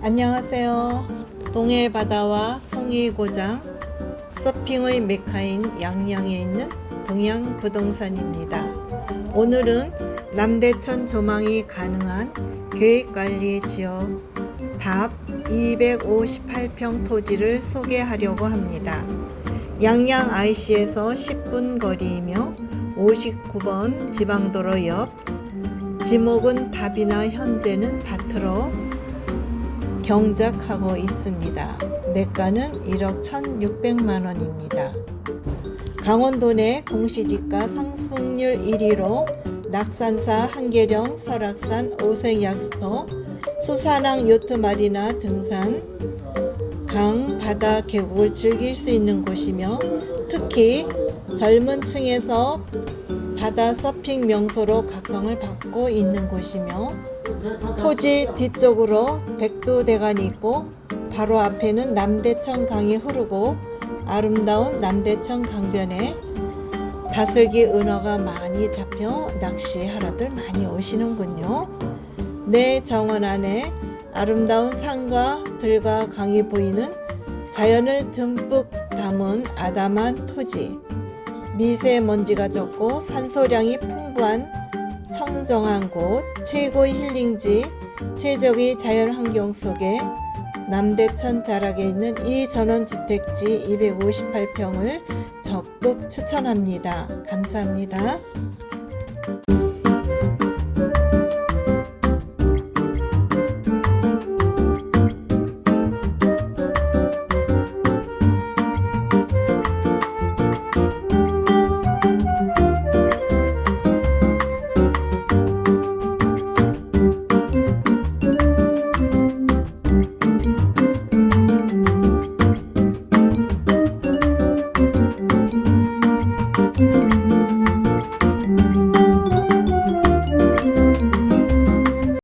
안녕하세요. 동해 바다와 송이 고장 서핑의 메카인 양양에 있는 동양 부동산입니다. 오늘은 남대천 조망이 가능한 계획관리 지역 답 258평 토지를 소개하려고 합니다. 양양 IC에서 10분 거리이며 59번 지방도로 옆 지목은 답이나 현재는 밭으로 경작하고 있습니다. 매가는 1억 1,600만 원입니다. 강원도 내 공시지가 상승률 1위로 낙산사 한계령, 설악산, 오색약수터, 수산항 요트 마리나 등산, 강, 바다, 계곡을 즐길 수 있는 곳이며 특히 젊은 층에서 바다 서핑 명소로 각광을 받고 있는 곳이며 토지 뒤쪽으로 백두대간이 있고 바로 앞에는 남대천 강이 흐르고 아름다운 남대천 강변에 다슬기 은어가 많이 잡혀 낚시하러들 많이 오시는군요. 내 정원 안에 아름다운 산과 들과 강이 보이는 자연을 듬뿍 담은 아담한 토지. 미세먼지가 적고 산소량이 풍부한 청정한 곳, 최고의 힐링지, 최적의 자연 환경 속에 남대천 자락에 있는 이 전원주택지 258평을 적극 추천합니다. 감사합니다.